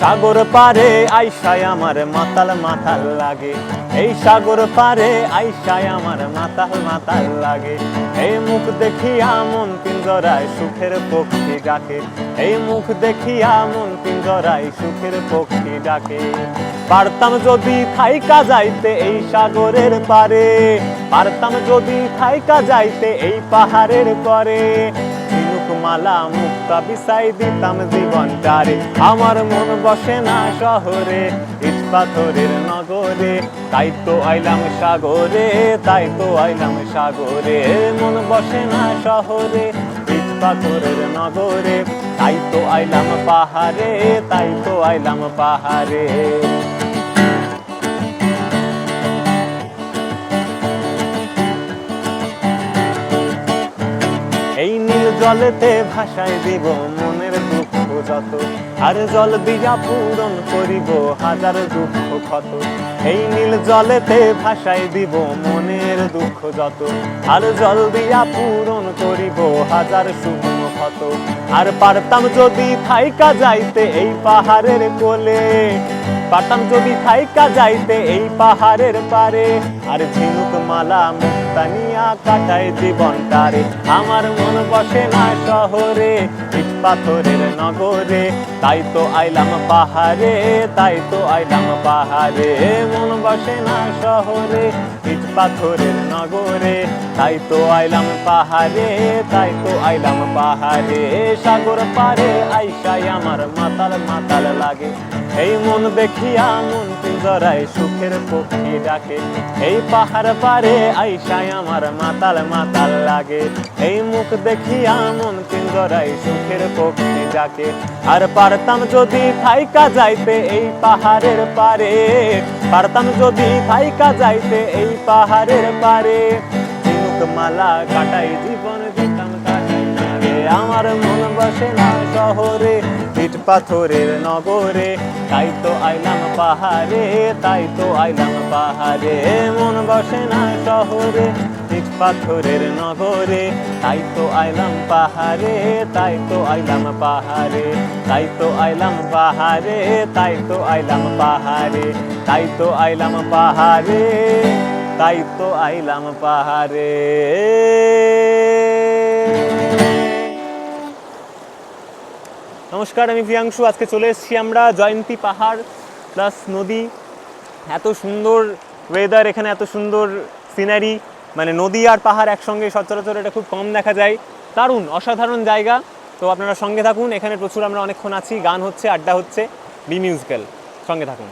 সাগর পারে আইসায় আমার মাতাল মাতাল লাগে। এই সাগর পারে আইসায় আমার মাতাল মাতাল লাগে। এই মুখ দেখিয়া মন পিঞ্জরায় সুখের পক্ষী ডাকে। এই মুখ দেখিয়া মন পিঞ্জরায় সুখের পক্ষী ডাকে। পারতাম যদি থাইকা যাইতে এই সাগরের পারে। পারতাম যদি থাইকা যাইতে এই পাহাড়ের পরে। মালা মুক্তা বিছাই দিতাম জীবনটারে। আমার মন বসে না শহরে পাথরের নগরে। তাই তো আইলাম সাগরে, তাই তো আইলাম সাগরে। মন বসে না শহরে পাথরের নগরে। তাই তো আইলাম পাহাড়ে, তাই তো আইলাম পাহাড়ে। জলেতে ভাসায় দিব মনের দুঃখ। যত আর জল দিয়া পূরণ করিব হাজার দুঃখ ক্ষত। এই নীল জলেতে ভাসায় দিব মনের দুঃখ যত। আর জল দিয়া পূরণ করিব হাজার শূন্য ক্ষত। আর পারতাম যদি থাইকা যাইতে এই পাহাড়ের কোলে। পারতাম যদি থাইকা যাইতে এই পাহাড়ের পারে। আর ঝিনুক মালা মুক্তানিয়া কাটায় জীবনটারে। আমার মন বসে না শহরে পাথরের নগরে। তাই তো আইলাম পাহাড়ে, তাই তো আইলাম পাহাড়ে। মন বসে না শহরে, ইট পাথরের নগরে। তাই তো আইলাম পাহাড়ে, তাই তো আইলাম পাহাড়ে। সাগর পারে আইসাই আমার মাতাল মাতাল লাগে। এই মন দেখিয়া মন পিঞ্জরায় সুখের পক্ষী ডাকে। এই পাহাড় পারে আইসাই আমার মাতাল মাতাল লাগে। এই মুখ দেখিয়া মন পিঞ্জরায় সুখের পক্ষী ডাকে। আর পারতাম যদি থাইকা যাইতে এই পাহাড়ের পারে, পারতাম যদি থাইকা যাইতে এই পাহাড়ের পারে। মালা কাটাই জীবন দিতাম কাটাই রে, আমার মন বসে না শহরে ইট পাথরের নগরে। তাই তো আইলাম পাহাড়ে, তাই তো আইলাম পাহাড়ে, মন বসে না শহরে। ইট পাথরের নগরে, তাই তো আইলাম পাহাড়ে, তাই তো আইলাম পাহাড়ে, তাই তো আইলাম পাহাড়ে, তাই তো আইলাম পাহাড়ে, তাই তো আইলাম পাহাড়ে, তাই তো আইলাম পাহাড়ে। নমস্কার, আমি প্রিয়াংশু, আজকে চলে এসেছি আমরা জয়ন্তী পাহাড় প্লাস নদী। এত সুন্দর ওয়েদার এখানে এত সুন্দর সিনারি মানে নদী আর পাহাড় একসঙ্গে সচরাচর এটা খুব কম দেখা যায়। দারুণ, অসাধারণ জায়গা। তো আপনারা সঙ্গে থাকুন, এখানে প্রচুর আমরা অনেকক্ষণ আছি, গান হচ্ছে, আড্ডা হচ্ছে বি মিউজিক্যাল সঙ্গে থাকুন।